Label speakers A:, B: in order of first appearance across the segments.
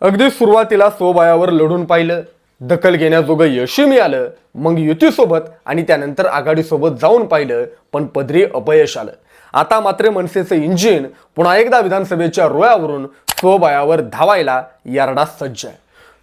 A: अगदी सुरुवातीला स्वबळावर लढून पाहिलं. दखल घेण्याजोगं यशही मिळालं. मग युतीसोबत आणि त्यानंतर आघाडीसोबत जाऊन पाहिलं पण पदरी अपयश आलं. आता मात्र मनसेचं इंजिन पुन्हा एकदा विधानसभेच्या रोयावरून स्वबळावर धावायला यारडा सज्ज आहे.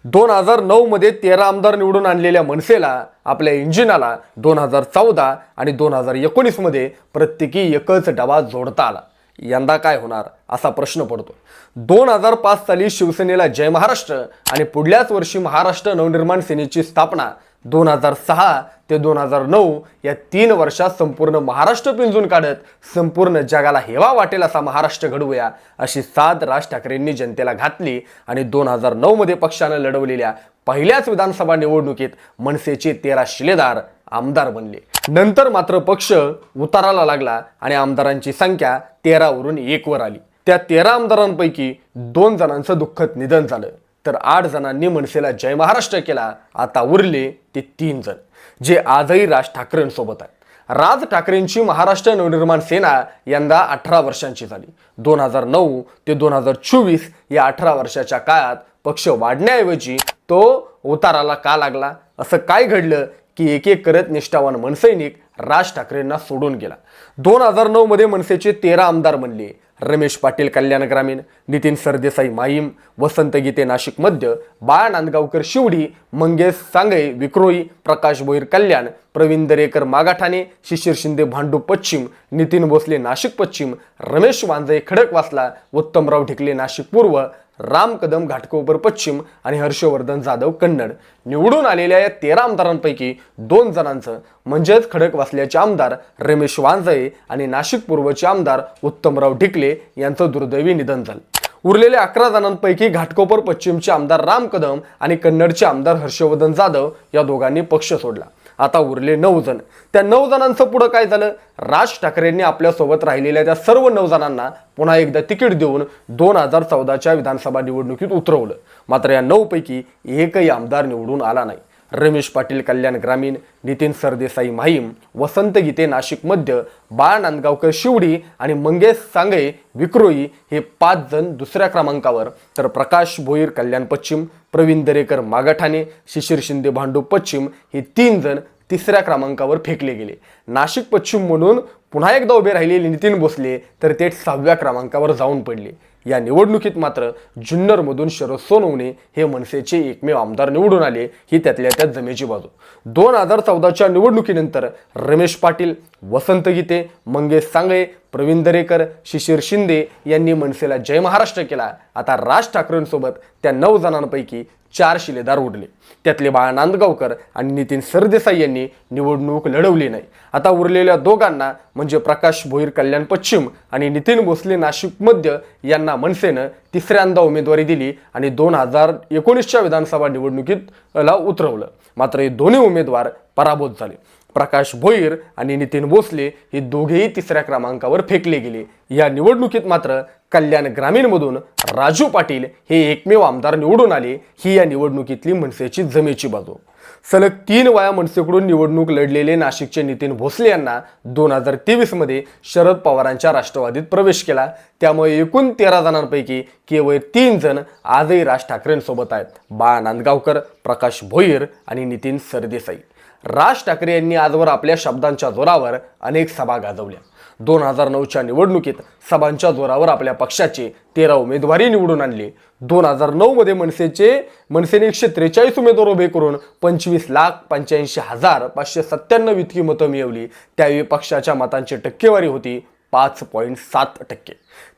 A: दोन हजार नऊमध्ये तेरा आमदार निवडून आणलेल्या मनसेला आपल्या इंजिनाला दोन हजार चौदा आणि दोन हजार एकोणीसमध्ये प्रत्येकी एकच डबा जोडता आला. यंदा काय होणार असा प्रश्न पडतो. दोन हजार पाच साली शिवसेनेला जय महाराष्ट्र आणि पुढल्याच वर्षी महाराष्ट्र नवनिर्माण सेनेची स्थापना दोन हजार सहा ते दोन हजार नऊ या तीन वर्षात संपूर्ण महाराष्ट्र पिंजून काढत संपूर्ण जगाला हेवा वाटेल असा महाराष्ट्र घडवूया अशी साथ राज ठाकरेंनी जनतेला घातली आणि दोन हजार नऊमध्ये पक्षानं लढवलेल्या पहिल्याच विधानसभा निवडणुकीत मनसेचे तेरा शिलेदार आमदार बनले. नंतर मात्र पक्ष उताराला लागला आणि आमदारांची संख्या तेरावरून एकवर आली. त्या तेरा आमदारांपैकी दोन जणांचं दुःखद निधन झालं. तर आठ जणांनी मनसेला जय महाराष्ट्र केला. आता उरले ते तीन जण जे आजही राज ठाकरेंसोबत आहेत. राज ठाकरेंची महाराष्ट्र नवनिर्माण सेना यंदा अठरा वर्षांची झाली. दोन हजार नऊ ते दोन हजार चोवीस या अठरा वर्षाच्या काळात पक्ष वाढण्याऐवजी तो उताराला का लागला? असं काय घडलं? की एक एक करत निष्ठावान मनसैनिक राज ठाकरेंना सोडून गेला. दोन हजार नऊमध्ये मनसेचे तेरा आमदार बनले. रमेश पाटील कल्याण ग्रामीण नितीन सरदेसाई माईम वसंत गीते नाशिक मध्य बाळा नांदगावकर शिवडी मंगेश सांगळे विक्रोई प्रकाश भोईर कल्याण प्रवीण दरेकर मागाठाणे शिशिर शिंदे भांडू पश्चिम नितीन भोसले नाशिक पश्चिम रमेश वांजळे खडकवासला उत्तमराव ढिकले नाशिक पूर्व राम कदम घाटकोपर पश्चिम आणि हर्षवर्धन जाधव कन्नड. निवडून आलेल्या या तेरा आमदारांपैकी दोन जणांचं म्हणजेच खडकवासल्याचे आमदार रमेश वांजळे आणि नाशिक पूर्वचे आमदार उत्तमराव ढिकले यांचं दुर्दैवी निधन झालं. उरलेल्या अकरा जणांपैकी घाटकोपर पश्चिमचे आमदार राम कदम आणि कन्नडचे आमदार हर्षवर्धन जाधव या दोघांनी पक्ष सोडला. आता उरले नऊ जण. त्या नऊ जणांचं पुढं काय झालं? राज ठाकरेंनी आपल्यासोबत राहिलेल्या त्या सर्व नऊ जणांना पुन्हा एकदा तिकीट देऊन दोन हजार चौदाच्या विधानसभा निवडणुकीत उतरवलं. मात्र या नऊपैकी एकही आमदार निवडून आला नाही. रमेश पाटील कल्याण ग्रामीण नितीन सरदेसाई माहीम वसंत गीते नाशिक मध्य बाळा नांदगावकर शिवडी आणि मंगेश सांगळे विक्रोई हे पाच जण दुसऱ्या क्रमांकावर. तर प्रकाश भोईर कल्याण पश्चिम प्रवीण दरेकर मागाठाणे शिशिर शिंदे भांडू पश्चिम हे तीन जण तिसऱ्या क्रमांकावर फेकले गेले. नाशिक पश्चिम म्हणून पुन्हा एकदा उभे राहिलेले नितीन भोसले तर ते सहाव्या क्रमांकावर जाऊन पडले. या निवडणुकीत मात्र जुन्नरमधून शरद सोनवणे हे मनसेचे एकमेव आमदार निवडून आले ही त्यातल्या त्यात जमेची बाजू. दोन हजार चौदाच्या निवडणुकीनंतर रमेश पाटील वसंत गीते मंगेश सांगळे प्रवीण दरेकर शिशिर शिंदे यांनी मनसेला जय महाराष्ट्र केला. आता राज ठाकरेंसोबत त्या नऊ जणांपैकी चार शिलेदार उडले. त्यातले बाळा नांदगावकर आणि नितीन सरदेसाई यांनी निवडणूक लढवली नाही. आता उरलेल्या दोघांना म्हणजे प्रकाश भोईर कल्याण पश्चिम आणि नितीन भोसले नाशिक मध्य यांना मनसेनं तिसऱ्यांदा उमेदवारी दिली आणि दोन हजार एकोणीसच्या विधानसभा निवडणुकीत ला उतरवलं. मात्र हे दोन्ही उमेदवार पराभूत झाले. प्रकाश भोईर आणि नितीन भोसले हे दोघेही तिसऱ्या क्रमांकावर फेकले गेले. या निवडणुकीत मात्र कल्याण ग्रामीणमधून राजू पाटील हे एकमेव आमदार निवडून आले. ही या निवडणुकीतली मनसेची जमेची बाजू. सलग तीन वया मनसेकडून निवडणूक लढलेले नाशिकचे नितीन भोसले यांना दोन हजार तेवीसमध्ये शरद पवारांच्या राष्ट्रवादीत प्रवेश केला. त्यामुळे एकूण तेरा जणांपैकी केवळ तीन जण आजही राज ठाकरेंसोबत आहेत. बाळा नांदगावकर प्रकाश भोईर आणि नितीन सरदेसाई. राज ठाकरे यांनी आजवर आपल्या शब्दांच्या जोरावर अनेक सभा गाजवल्या. दोन हजार नऊच्या निवडणुकीत सभांच्या जोरावर आपल्या पक्षाचे तेरा उमेदवारी निवडून आणले. दोन हजार नऊमध्ये मनसेचे मनसेने एकशे त्रेचाळीस उमेदवार उभे करून पंचवीस लाख पंच्याऐंशी हजार पाचशे सत्त्याण्णव इतकी मतं मिळवली. त्यावेळी पक्षाच्या मतांची टक्केवारी होती पाच पॉईंट सात टक्के.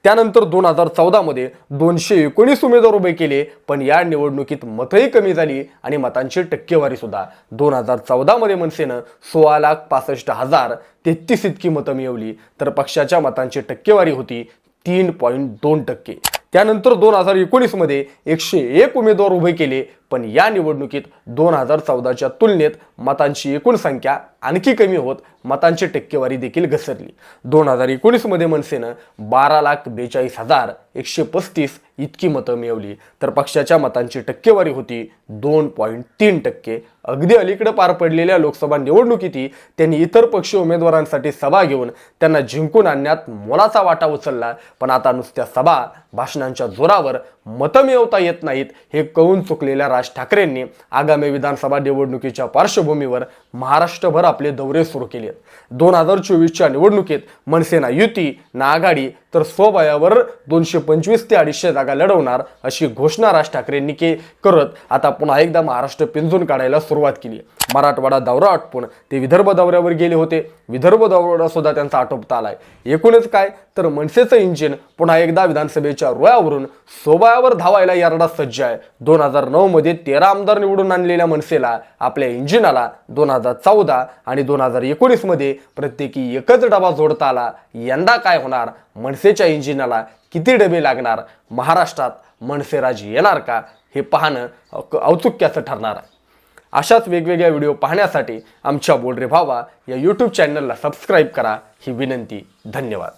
A: त्यानंतर दोन हजार चौदामध्ये दोनशे एकोणीस उमेदवार उभे केले पण या निवडणुकीत मतही कमी झाली आणि मतांची टक्केवारीसुद्धा दोन हजार चौदामध्ये मनसेनं सोळा लाख पासष्ट हजार तेहतीस इतकी मतं मिळवली तर पक्षाच्या मतांची टक्केवारी होती तीन पॉईंट दोन टक्के. त्यानंतर दोन हजार एकोणीसमध्ये एकशे एक उमेदवार उभे केले पण या निवडणुकीत दोन हजार चौदाच्या तुलनेत मतांची एकूण संख्या आणखी कमी होत मतांची टक्केवारी देखील घसरली. दोन हजार एकोणीसमध्ये मनसेनं बारा लाख बेचाळीस हजार एकशे पस्तीस इतकी मतं मिळवली. तर पक्षाच्या मतांची टक्केवारी होती दोन पॉईंट तीन टक्के. अगदी अलीकडे पार पडलेल्या लोकसभा निवडणुकीतही त्यांनी इतर पक्ष उमेदवारांसाठी सभा घेऊन त्यांना जिंकून आणण्यात मोलाचा वाटा उचलला. पण आता नुसत्या सभा भाषणांच्या जोरावर मतं मिळवता येत नाहीत हे कळून चुकलेल्या राज ठाकरेंनी आगामी विधानसभा निवडणुकीच्या पार्श्वभूमीवर महाराष्ट्रभर आपले दौरे सुरू केले आहेत दोन हजार चोवीसच्या निवडणुकीत मनसेना युती ना आघाडी तर स्वबळावर दोनशे पंचवीस ते अडीचशे जागा लढवणार अशी घोषणा राज ठाकरेंनी के करत आता पुन्हा एकदा महाराष्ट्र पिंजून काढायला सुरुवात केली. मराठवाडा दौरा आटपून ते विदर्भ दौऱ्यावर गेले होते. विदर्भ दौरा सुद्धा त्यांचा आटोपता आलाय. एकूणच काय? तर मनसेचं इंजिन पुन्हा एकदा विधानसभेच्या रुळावरून सोबायावर धावायला यारडा सज्ज आहे. दोन हजार नऊमध्ये तेरा आमदार निवडून आणलेल्या मनसेला आपल्या इंजिनाला दोन हजार चौदा आणि दोन हजार एकोणीसमध्ये प्रत्येकी एकच डबा जोडता आला. यंदा काय होणार? मनसेच्या इंजिनाला किती डबे लागणार? महाराष्ट्रात मनसेराजी येणार का? हे पाहणं औत्सुक्याचं ठरणार आहे. अशाच वेगवेगळ्या व्हिडिओ पाहण्यासाठी आमच्या बोलरे भावा या यूट्यूब चॅनलला सबस्क्राईब करा. ही विनंती. धन्यवाद.